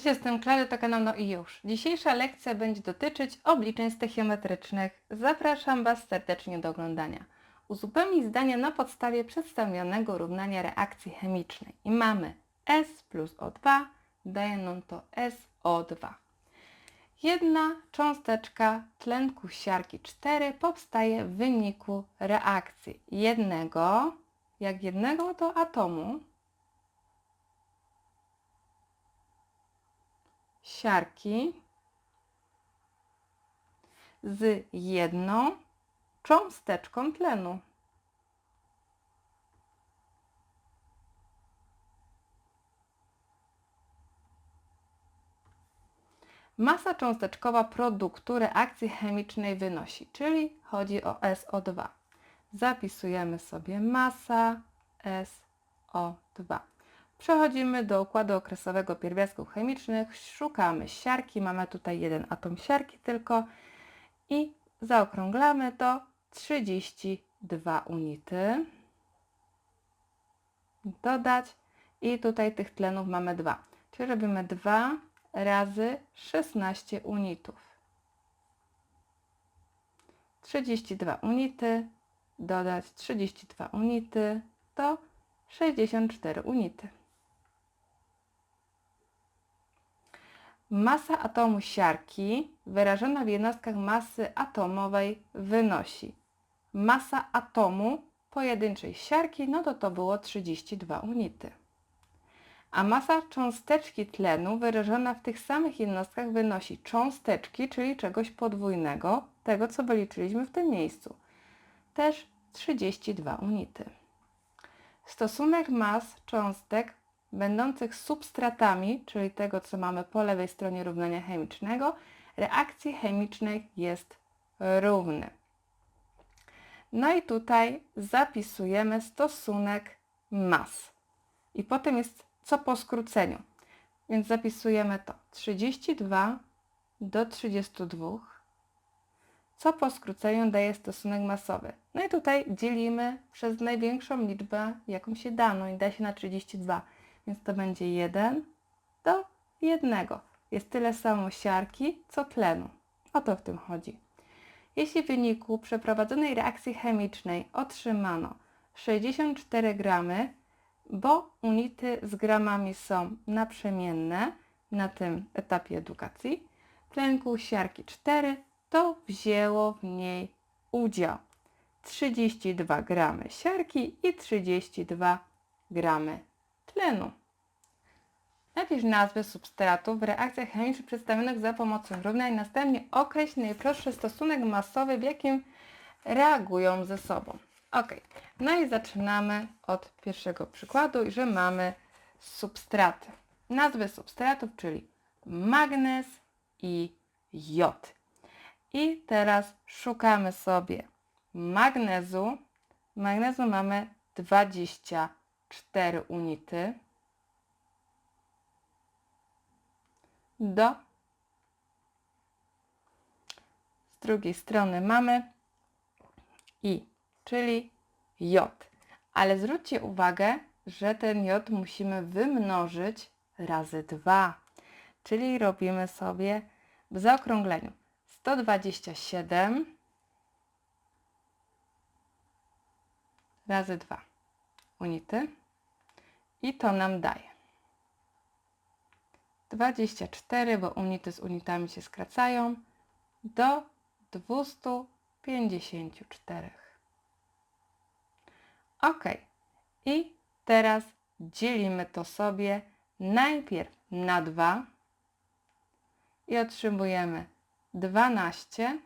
Cześć, jestem Klara, to kanał No i już. Dzisiejsza lekcja będzie dotyczyć obliczeń stechiometrycznych. Zapraszam Was serdecznie do oglądania. Uzupełnij zdania na podstawie przedstawionego równania reakcji chemicznej. I mamy S plus O2 daje nam to SO2. Jedna cząsteczka tlenku siarki 4 powstaje w wyniku reakcji jednego, jak jednego to atomu, siarki z jedną cząsteczką tlenu. Masa cząsteczkowa produktu reakcji chemicznej wynosi, czyli chodzi o SO2. Zapisujemy sobie masa SO2. Przechodzimy do układu okresowego pierwiastków chemicznych, szukamy siarki, mamy tutaj jeden atom siarki tylko. I zaokrąglamy to 32 unity. Dodać. I tutaj tych tlenów mamy 2, czyli robimy 2 razy 16 unitów. 32 unity, dodać 32 unity. To 64 unity. Masa atomu siarki wyrażona w jednostkach masy atomowej wynosi masa atomu pojedynczej siarki, no to to było 32 unity. A masa cząsteczki tlenu wyrażona w tych samych jednostkach wynosi cząsteczki, czyli czegoś podwójnego, tego co wyliczyliśmy w tym miejscu. Też 32 unity. Stosunek mas cząstek będących substratami, czyli tego, co mamy po lewej stronie równania chemicznego, reakcji chemicznej jest równy. No i tutaj zapisujemy stosunek mas. I potem jest co po skróceniu. Więc zapisujemy to 32 do 32, co po skróceniu daje stosunek masowy. No i tutaj dzielimy przez największą liczbę, jaką się dano i da się na 32 więc to będzie 1 do 1. Jest tyle samo siarki, co tlenu. O to w tym chodzi. Jeśli w wyniku przeprowadzonej reakcji chemicznej otrzymano 64 gramy, bo unity z gramami są naprzemienne na tym etapie edukacji, tlenku siarki 4, to wzięło w niej udział 32 gramy siarki i 32 gramy tlenu. Napisz nazwy substratów w reakcjach chemicznych przedstawionych za pomocą równań, następnie określ najprostszy stosunek masowy, w jakim reagują ze sobą. Ok, no i zaczynamy od pierwszego przykładu, że mamy substraty. Nazwy substratów, czyli magnez i jod. I teraz szukamy sobie magnezu. Magnezu mamy 24 unity. Do. Z drugiej strony mamy i, czyli jod. Ale zwróćcie uwagę, że ten jod musimy wymnożyć razy 2. Czyli robimy sobie w zaokrągleniu 127 razy 2 unity i to nam daje 24, bo unity z unitami się skracają, do 254. Ok. I teraz dzielimy to sobie najpierw na 2 i otrzymujemy 12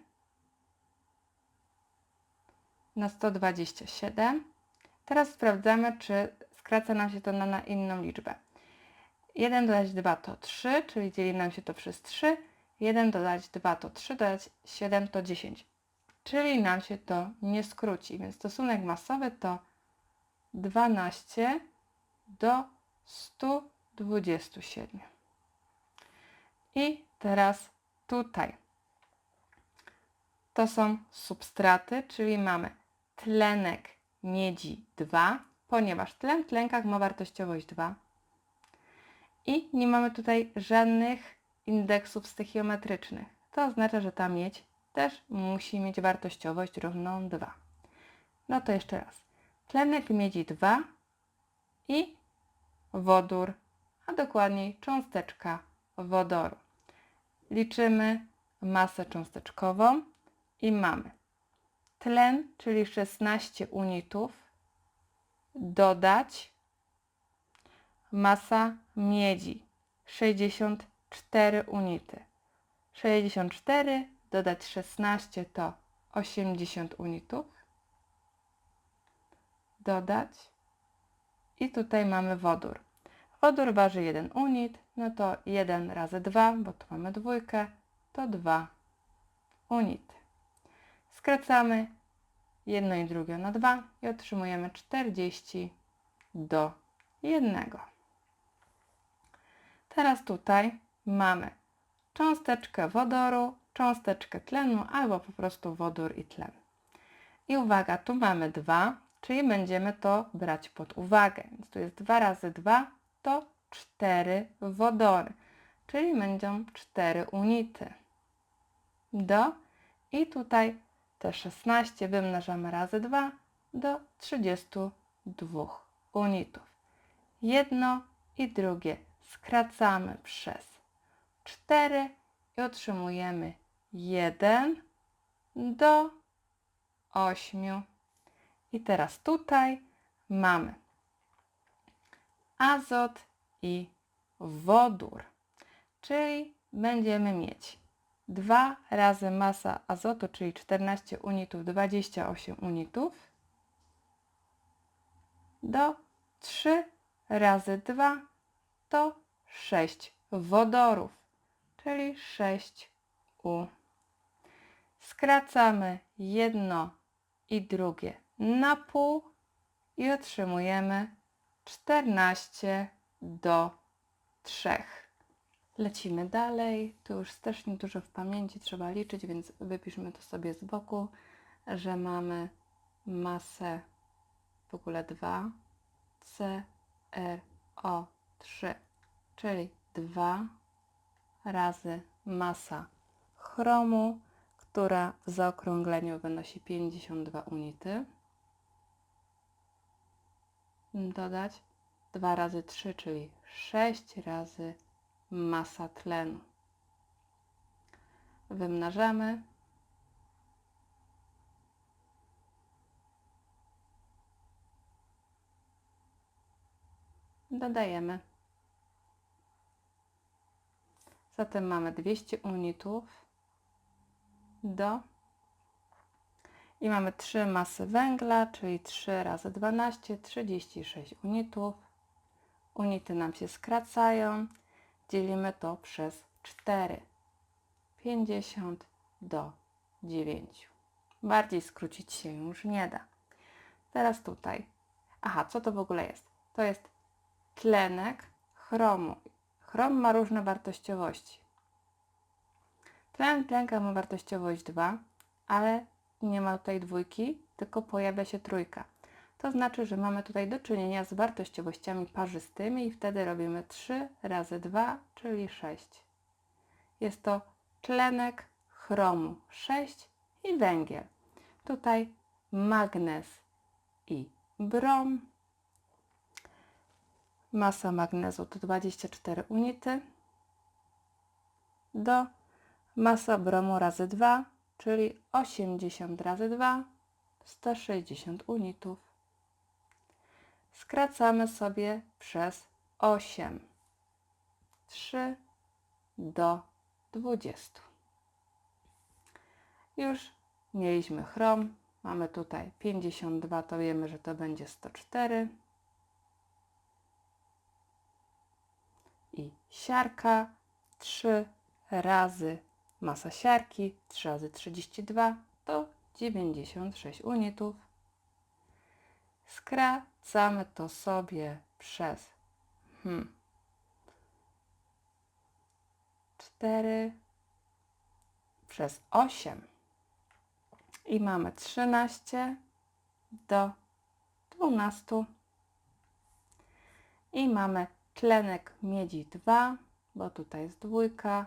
na 127. Teraz sprawdzamy, czy skraca nam się to na, na inną liczbę. 1 dodać 2 to 3, czyli dzieli nam się to przez 3. 1 dodać 2 to 3, dodać 7 to 10. Czyli nam się to nie skróci, więc stosunek masowy to 12 do 127. I teraz tutaj. To są substraty, czyli mamy tlenek miedzi 2, ponieważ tlen w tlenkach ma wartościowość 2 I nie mamy tutaj żadnych indeksów stechiometrycznych. To oznacza, że ta miedź też musi mieć wartościowość równą 2. No to jeszcze raz. Tlenek miedzi 2 i wodór, a dokładniej cząsteczka wodoru. Liczymy masę cząsteczkową i mamy tlen, czyli 16 unitów, dodać masa miedzi 64 unity. 64 dodać 16 to 80 unitów. Dodać i tutaj mamy wodór. Wodór waży 1 unit, no to 1 razy 2, bo tu mamy dwójkę, to 2 unity. Skracamy jedno i drugie na 2 i otrzymujemy 40 do 1. Teraz tutaj mamy cząsteczkę wodoru, cząsteczkę tlenu albo po prostu wodór i tlen. I uwaga, tu mamy 2, czyli będziemy to brać pod uwagę. Więc tu jest 2 razy 2 to 4 wodory, czyli będą 4 unity. Do i tutaj te 16 wymnażamy razy 2 do 32 unitów. Jedno i drugie skracamy przez 4 i otrzymujemy 1 do 8. I teraz tutaj mamy azot i wodór, czyli będziemy mieć 2 razy masa azotu, czyli 14 unitów, 28 unitów, do 3 razy 2 to 6 wodorów, czyli 6U. Skracamy jedno i drugie na pół i otrzymujemy 14 do 3. Lecimy dalej. Tu już też niedużo w pamięci trzeba liczyć, więc wypiszmy to sobie z boku, że mamy masę w ogóle 2 CrO3, czyli 2 razy masa chromu, która w zaokrągleniu wynosi 52 unity. Dodać 2 razy 3, czyli 6 razy masa tlenu. Wymnażamy. Dodajemy. Zatem mamy 200 unitów do i mamy 3 masy węgla, czyli 3 razy 12, 36 unitów. Unity nam się skracają. Dzielimy to przez 4. 50 do 9. Bardziej skrócić się już nie da. Teraz tutaj. Aha, co to w ogóle jest? To jest tlenek chromu. Chrom ma różne wartościowości. Tlen tlenka ma wartościowość 2, ale nie ma tutaj dwójki, tylko pojawia się trójka. To znaczy, że mamy tutaj do czynienia z wartościowościami parzystymi i wtedy robimy 3 razy 2, czyli 6. Jest to tlenek chromu 6 i węgiel. Tutaj magnez i brom. Masa magnezu to 24 unity do masa bromu razy 2, czyli 80 razy 2, 160 unitów. Skracamy sobie przez 8. 3 do 20. Już mieliśmy chrom. Mamy tutaj 52, to wiemy, że to będzie 104. I siarka 3 razy masa siarki 3 razy 32 to 96 unitów. Skracamy to sobie przez hmm, 4 przez 8 i mamy 13 do 12 i mamy tlenek miedzi 2, bo tutaj jest dwójka.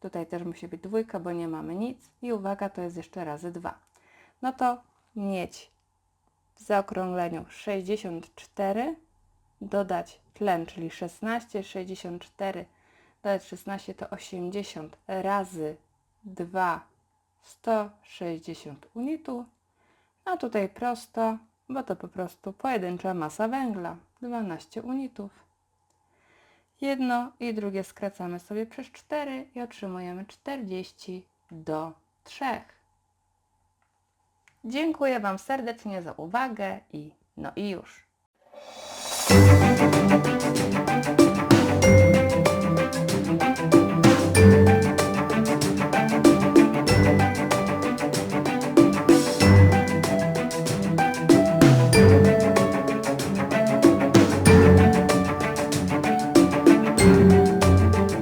Tutaj też musi być dwójka, bo nie mamy nic. I uwaga, to jest jeszcze razy 2. No to miedź w zaokrągleniu 64, dodać tlen, czyli 16, 64, dodać 16 to 80 razy 2, 160 unitów. A tutaj prosto, bo to po prostu pojedyncza masa węgla, 12 unitów. Jedno i drugie skracamy sobie przez 4 i otrzymujemy 40 do 3. Dziękuję Wam serdecznie za uwagę i no i już.